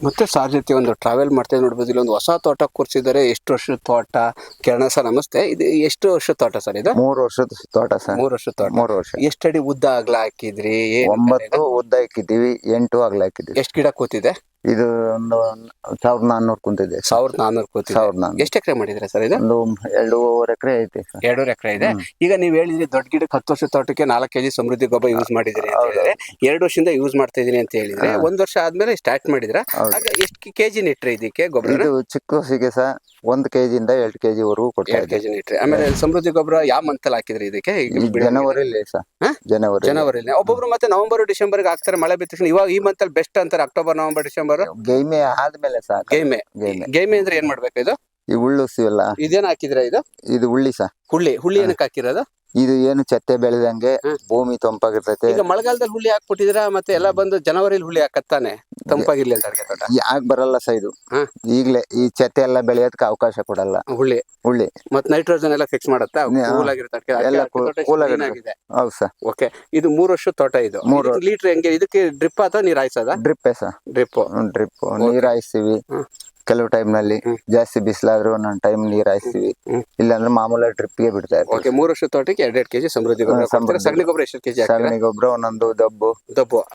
ಮತ್ತೆ ಸಾರ್ ಜೊತೆ ಒಂದು ಟ್ರಾವೆಲ್ ಮಾಡ್ತಾ ನೋಡ್ಬೋದು. ಇಲ್ಲಿ ಒಂದು ಹೊಸ ತೋಟ ಕೂರಿಸಿದ್ದಾರೆ. ಎಷ್ಟು ವರ್ಷದ ತೋಟ? ಕಿರಣ ಸರ್ ನಮಸ್ತೆ. ಇದು ಎಷ್ಟು ವರ್ಷದ ತೋಟ ಸರ್ ಇದು? ಮೂರು ವರ್ಷದ ತೋಟ ಸರ್. ಮೂರು ವರ್ಷದ ತೋಟ. ಮೂರು ವರ್ಷ. ಎಷ್ಟಡಿ ಉದ್ದ ಆಗ್ಲಾ ಹಾಕಿದ್ರಿ ಏನ್ ಒಂಬತ್ತು ಉದ್ದ ಹಾಕಿದ್ದೀವಿ ಎಂಟು ಆಗ್ಲಾ ಹಾಕಿದ್ದೀವಿ ಎಷ್ಟು ಗಿಡ ಕೂತಿದೆ? ಇದು ಒಂದು ಸಾವಿರದ ನಾನ್ನೂರು ಕುಂತಿದೆ ಸರ್. ಸಾವಿರದ ನಾನ್ನೂರು ಕೂತಿದೆ. ಸಾವಿರದ ನಾನ್ನೂರು. ಎಷ್ಟು ಎಕರೆ ಮಾಡಿದ್ರೆ ಸರ್ ಇದು? ಒಂದು ಎರಡೂವರೆ ಎಕರೆ ಐತೆ ಸರ್. ಎರಡೂವರೆ ಎಕರೆ ಇದೆ. ಈಗ ನೀವು ಹೇಳಿದ್ರಿ ದೊಡ್ಡ ಗಿಡಕ್ಕೆ ಹತ್ತು ವರ್ಷ ತೋಟಕ್ಕೆ ನಾಲ್ಕು ಕೆಜಿ ಸಮೃದ್ಧಿ ಗೊಬ್ಬರ ಯೂಸ್ ಮಾಡಿದಿರಿ ಅಂತ ಹೇಳಿದ್ರೆ ಎರಡು ವರ್ಷದಿಂದ ಯೂಸ್ ಮಾಡ್ತಾ ಇದೀನಿ ಅಂತ ಹೇಳಿದ್ರೆ ಒಂದು ವರ್ಷ ಆದ್ಮೇಲೆ ಸ್ಟಾರ್ಟ್ ಮಾಡಿದ್ರ? ಎಷ್ಟು ಕೆ ಎಷ್ಟು ಕೆಜಿ ನೆಟ್ರಿ ಇದಕ್ಕೆ ಗೊಬ್ಬರ? ಇದು ಚಿಕ್ಕ ಹಸಿಗೆ ಸಹ ಕೆ ಜಿಯಿಂದ ಎರಡು ಕೆಜಿ ವರೆಗೂ ಕೊಟ್ಟು ಎರಡು ಕೆ ಕೆಜಿ ನೆಟ್ರಿ ಆಮೇಲೆ ಸಮೃದ್ಧಿ ಗೊಬ್ಬರ ಯಾವ ಮಂತ್ ಅಲ್ಲಿ ಹಾಕಿದ್ರಿ ಇದಕ್ಕೆ? ಜನವರಿ ಜನವರಿಲಿ ಸರ್? ಜನವರಿ ಜನವರಿಲಿ. ಒಬ್ಬೊಬ್ರು ಮತ್ತೆ ನವೆಂಬರ್ ಡಿಸೆಂಬರ್ ಹಾಕ್ತಾರೆ ಮಳೆ ತಕ್ಷಣ ಇವಾಗ ಈ ಮಂತ್ ಅಲ್ಲಿ ಬೆಸ್ಟ್ ಅಂತಾರೆ ಅಕ್ಟೋಬರ್ ನವೆಂಬರ್ ಡಿಸೆಂಬರ್. ಗೈಮೆ ಆದ್ಮೇಲೆ ಸರ್ ಗೇಮೆ ಗೇಮೆ ಗೇಮೆ ಅಂದ್ರೆ ಏನ್ ಮಾಡ್ಬೇಕು ಇದು? ಈ ಉಳ್ಳುಸಿವಲ್ಲ ಇದೇನ್ ಹಾಕಿದ್ರ ಇದು? ಇದು ಉಳ್ಳಿ ಸರ್. ಹುಳ್ಳಿ. ಹುಳ್ಳಿ ಏನಕ್ಕೆ ಹಾಕಿರೋದು? ಇದು ಏನು ಚತ್ತೆ ಬೆಳೆದಂಗೆ. ಭೂಮಿ ತಂಪಾಗಿರ್ತೈತೆ. ಈಗ ಮಳೆಗಾಲದಲ್ಲಿ ಹುಳಿ ಹಾಕ್ಬಿಟ್ಟಿದ್ರ ಮತ್ತೆ ಎಲ್ಲ ಬಂದು ಜನವರಿಲಿ ಹುಳಿ ಹಾಕತ್ತಾನೆ ತಂಪಾಗಿರ್ಲಿ ಅಂತ ಅಡ್ಗೆ ತೋಟ. ಯಾಕೆ ಬರಲ್ಲ ಸರ್ ಇದು. ಈಗ್ಲೇ ಈ ಚತ್ತೆ ಎಲ್ಲ ಬೆಳೆಯೋದಕ್ಕೆ ಅವಕಾಶ ಕೊಡಲ್ಲ. ಹುಳಿ. ಹುಳಿ. ಮತ್ ನೈಟ್ರೋಜನ್ ಎಲ್ಲ ಫಿಕ್ಸ್ ಮಾಡುತ್ತಾ. ಕೂಲ್ ಎಲ್ಲ ಆಗಿರುತ್ತೆ. ಆಗಿದೆ. ಹೌದು ಸರ್. ಓಕೆ. ಇದು ಮೂರು ವರ್ಷ ತೋಟ ಇದು. ಮೂರು ಲೀಟರ್ ಹೆಂಗೆ? ಇದಕ್ಕೆ ಡ್ರಿಪ್ ಅಥವಾ ನೀರ್ ಹಾಯ್ಸದ? ಡ್ರಿಪ್ಪೇ ಸರ್. ಡ್ರಿಪ್ ಡ್ರಿಪ್ ನೀರ್ ಹಾಯಿಸ್ತೀವಿ. ಕೆಲವು ಟೈಮ್ನಲ್ಲಿ ಜಾಸ್ತಿ ಬಿಸಿಲಾದ್ರೂ ಒಂದೊಂದು ಟೈಮ್ ನೀರ್ ಹಾಯಿಸ್ತೀವಿ. ಇಲ್ಲಾಂದ್ರೆ ಮಾಮೂಲಿ ಟ್ರಿಪ್ಗೆ ಬಿಡ್ತಾ ಇರ್ತೀವಿ ಓಕೆ ಮೂರು ವರ್ಷ ತೋಟಕ್ಕೆ ಎರಡೆರಡು ಕೆಜಿ ಸಮೃದ್ಧಿ ಗೊಬ್ಬರ. ಕೊಡ್ತೀರಾ? ಸಗಣಿ ಗೊಬ್ಬರ ಎಷ್ಟು ಕೆಜಿ ಸಗಣಿ ಗೊಬ್ಬರ ಒಂದೊಂದು ದಬ್ಬು ದಬ್ಬು